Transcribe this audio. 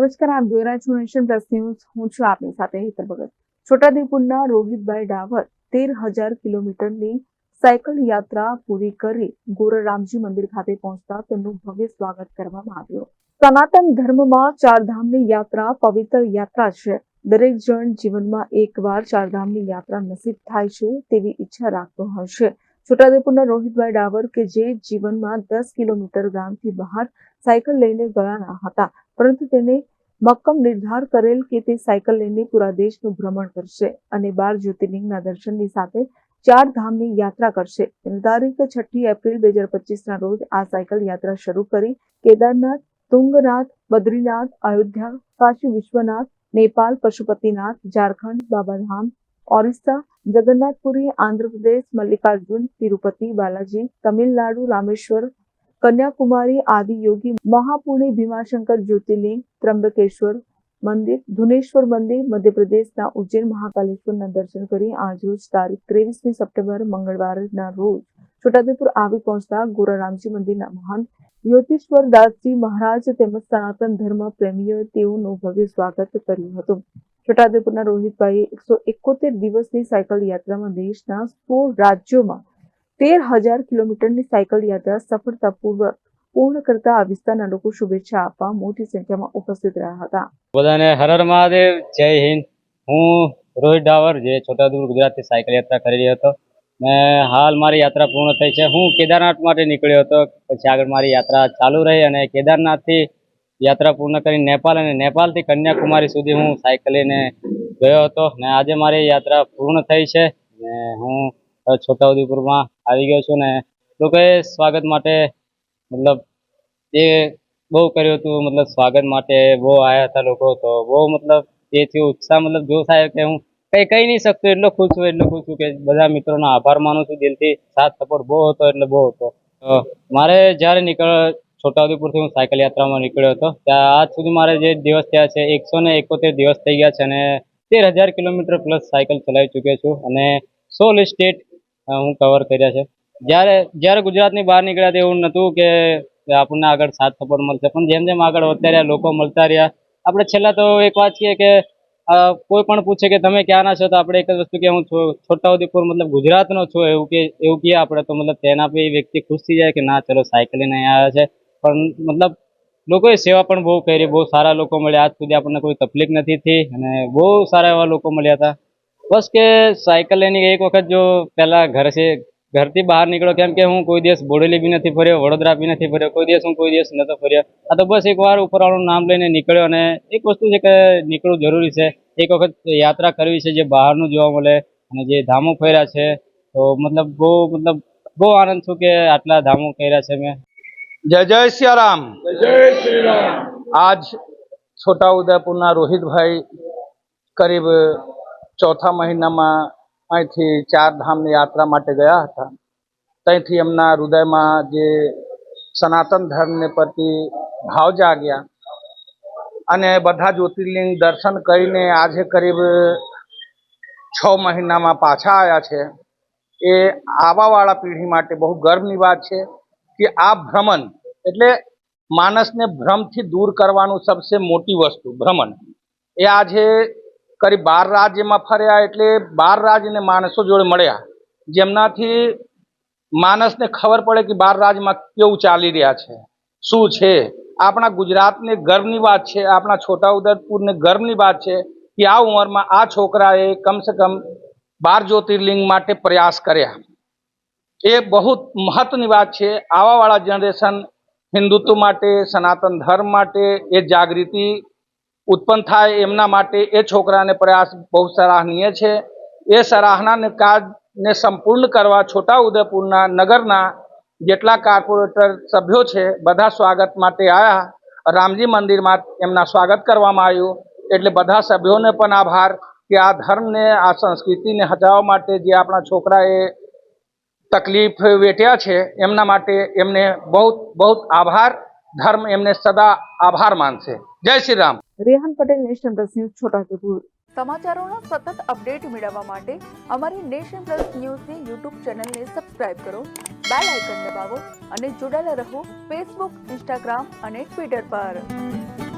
નમસ્કાર, આપ જોઈ રહ્યા છો નેશન પ્લસ ન્યૂઝ. હું છું આપની સાથે હેતર ભગત. છોટાઉદેપુરના રોહિતભાઈ ડાવર તેર હજાર કિલોમીટરની સાયકલ યાત્રા પૂરી કરી ગોરરામજી મંદિર ખાતે પહોંચતા તેમનું ભવ્ય સ્વાગત કરવામાં આવ્યું. સનાતન ધર્મમાં ચારધામની યાત્રા પવિત્ર યાત્રા છે. દરેક જણ જીવનમાં એકવાર ચારધામની યાત્રા નસીબ થાય છે તેવી ઈચ્છા રાખતો છે. છોટાઉદેપુરના રોહિતભાઈ ડાવર કે જે જીવનમાં દસ કિલોમીટર ગામથી બહાર સાયકલ લઈને ગયા ન હતા, પરંતુ તેને મક્કમ નિર્ધાર કરેલ કે તે સાયકલ લઈને પૂરા દેશનું ભ્રમણ કરશે અને બાર જ્યોતિર્લિંગના દર્શનની સાથે ચાર ધામની યાત્રા કરશે. તારીખ છઠ્ઠી એપ્રિલ બે હજાર પચીસના રોજ આ સાયકલ યાત્રા શરૂ કરી કેદારનાથ, તુંગનાથ, બદ્રીનાથ, અયોધ્યા, કાશી વિશ્વનાથ નેપાલ પશુપતિનાથ, ઝારખંડ, બાબાધામ, ઓરિસ્સા, જગન્નાથપુરી, આંધ્રપ્રદેશ, મલ્લિકાર્જુન, તિરુપતિ, બાલાજી, તમિલનાડુ, રામેશ્વર કન્યાકુમારી આદિ યોગી મહાપુણે ભીમાશંકર જ્યોતિર્લિંગ ત્રંબકેશ્વર મંદિર ધુનેશ્વર મંદિર મધ્યપ્રદેશના ઉજ્જૈન મહાકાલેશ્વરના દર્શન કરી આજરોજ તારીખ ત્રેવીસમી સપ્ટેમ્બર મંગળવારના રોજ છોટાઉદેપુર આવી પહોંચતા ગોરારામજી મંદિરના મહંત યોતીશ્વર દાસજી મહારાજ તેમજ સનાતન ધર્મ પ્રેમીઓએ તેઓનું ભવ્ય સ્વાગત કર્યું હતું. છોટાઉદેપુરના રોહિતભાઈએ એકસો એકોતેર દિવસની સાયકલ યાત્રામાં દેશના સોળ રાજ્યોમાં તેર હજાર કિલોમીટરની સાયકલ યાત્રા સફળતાપૂર્વક પૂર્ણ કરતા આ વિસ્તારના લોકો શુભેચ્છા આપવા મોટી સંખ્યામાં ઉપસ્થિત રહ્યા હતા. બધાને હર હર મહાદેવ, જય હિન્દ. હું રોહિત ડાવર, જે છોટાઉદેપુર ગુજરાતથી સાયકલ યાત્રા કરી રહ્યો હતો. ને હાલ મારી યાત્રા પૂર્ણ થઈ છે. હું કેદારનાથ માટે નીકળ્યો હતો. પછી આગળ મારી યાત્રા ચાલુ રહી અને કેદારનાથથી યાત્રા પૂર્ણ કરી નેપાલ અને નેપાલથી કન્યાકુમારી સુધી હું સાયકલીને ગયો હતો. ને આજે મારી યાત્રા પૂર્ણ થઈ છે. ને હું છોટાઉદેપુરમાં આવી ગયો છું ને લોકોએ સ્વાગત માટે, મતલબ એ બહુ કર્યું હતું, મતલબ સ્વાગત માટે બહુ આવ્યા હતા લોકો, તો બહુ મતલબ એથી ઉત્સાહ, મતલબ જોશ આવ્યો કે હું કઈ કહી નહીં શકતો, એટલો ખુશ છું, એટલો ખુશ છું કે બધા મિત્રોનો આભાર માનું છું, દિલથી સાથ સપોર્ટ બહુ હતો, એટલે બહુ હતો. મારે જ્યારે નીકળ, છોટાઉદેપુરથી હું સાયકલ યાત્રામાં નીકળ્યો હતો, ત્યાં આજ સુધી મારે જે દિવસ થયા છે, એકસો ને એકોતેર દિવસ થઈ ગયા છે, અને તેર હજાર કિલોમીટર પ્લસ સાયકલ ચલાવી ચૂક્યો છું, અને સોલ સ્ટેટ હું કવર કર્યા છે. જ્યારે જ્યારે ગુજરાતની બહાર નીકળ્યા તો એવું નહોતું કે આપણને આગળ સાથ સપોર્ટ મળશે. પણ જેમ જેમ આગળ વધતા રહ્યા, લોકો મળતા રહ્યા. આપણે છેલ્લા તો એક વાત છીએ કે કોઈ પણ પૂછે કે તમે ક્યાંના છો, તો આપણે એક જ વસ્તુ કે હું છોટાઉદેપુર મતલબ ગુજરાતનો છું એવું કે, એવું કહીએ આપણે તો મતલબ તેના પર વ્યક્તિ ખુશ થઈ જાય કે ના, ચલો સાયકલ લઈને અહીંયા આવ્યા છે. પણ મતલબ લોકોએ સેવા પણ બહુ કરી, બહુ સારા લોકો મળ્યા. આજ સુધી આપણને કોઈ તકલીફ નથી થઈ અને બહુ સારા એવા લોકો મળ્યા હતા. બસ કે સાયકલ લઈને એક વખત જો પહેલા ઘર છે ઘરથી બહાર નીકળો કેમ કે હું કોઈ દિવસ બોડેલી બી નથી ફર્યો વડોદરા બી નથી ફર્યો કોઈ દિવસ હું કોઈ દિવસ નતો ફર્યો. આ તો બસ એકવાર ઉપરવાળું નામ લઈને નીકળ્યો અને એક વસ્તુ છે કે નીકળવું જરૂરી છે. એક વખત યાત્રા કરવી છે જે બહારનું જોવા મળે અને જે ધામો ફર્યા છે તો મતલબ બહુ મતલબ બહુ આનંદ છું કે આટલા ધામો કર્યા છે મેં. જય જય સિયારામ. આજ છોટા ઉદેપુરના રોહિતભાઈ કરીબ ચોથા મહિનામાં અહીંથી ચાર ધામની યાત્રા માટે ગયા હતા. ત્યાંથી એમના હૃદયમાં જે સનાતન ધર્મને પ્રતિ ભાવ જાગ્યા અને બધા જ્યોતિર્લિંગ દર્શન કરીને આજે કરીબ છ મહિનામાં પાછા આવ્યા છે. એ આવાવાળા પેઢી માટે બહુ ગર્વની વાત છે કે આ ભ્રમણ એટલે માણસને ભ્રમથી દૂર કરવાનું સબસે મોટી વસ્તુ, ભ્રમણ. એ આજે કરી બાર રાજ્યમાં ફર્યા એટલે બાર રાજ્યને માણસો જોડે મળ્યા. જેમનાથી માણસને ખબર પડે કે બાર રાજ્યમાં કેવું ચાલી રહ્યા છે, શું છે. આપણા ગુજરાતને ગર્વની વાત છે, આપણા છોટાઉદેપુરને ગર્વની વાત છે કે આ ઉંમરમાં આ છોકરાએ કમસે કમ બાર જ્યોતિર્લિંગ માટે પ્રયાસ કર્યા. એ બહુ મહત્વની વાત છે. આવાવાળા જનરેશન હિન્દુત્વ માટે, સનાતન ધર્મ માટે એ જાગૃતિ ઉત્પન્ન થાય એમના માટે એ છોકરાને પ્રયાસ બહુ સરાહનીય છે. એ સરાહનાને કાર્યને સંપૂર્ણ કરવા છોટાઉદેપુરના નગરના જેટલા કોર્પોરેટર સભ્યો છે, બધા સ્વાગત માટે આવ્યા રામજી મંદિરમાં એમના સ્વાગત કરવામાં આવ્યું. એટલે બધા સભ્યોને પણ આભાર કે આ ધર્મને, આ સંસ્કૃતિને હટાવવા માટે જે આપણા છોકરાએ તકલીફ વેઠ્યા છે, એમના માટે એમને બહુ બહુ આભાર. ધર્મ એમને સદા આભાર માનશે જય Shri Ram Rehan Patel national plus news Chhota Udepur સમાચારોના સતત અપડેટ મેળવવા માટે અમારી નેશન પ્લસ ન્યૂઝની યુટ્યુબ ચેનલને સબસ્ક્રાઇબ કરો બેલ આઇકન દબાવો અને જોડાયેલા રહો ફેસબુક ઇન્સ્ટાગ્રામ અને ટ્વિટર પર